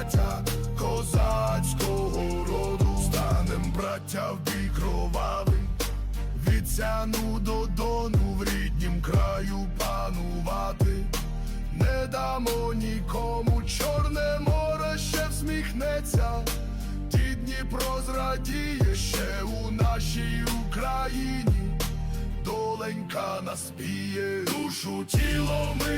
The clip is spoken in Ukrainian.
браття козацького роду. Станем браття в бій кровавий від сяну до дону в ріднім краю панувати. Не дамо нікому чорне море ще всміхнеться, ті Дніпро зрадіє ще у нашій Україні. Доленька наспіє, душу тіло ми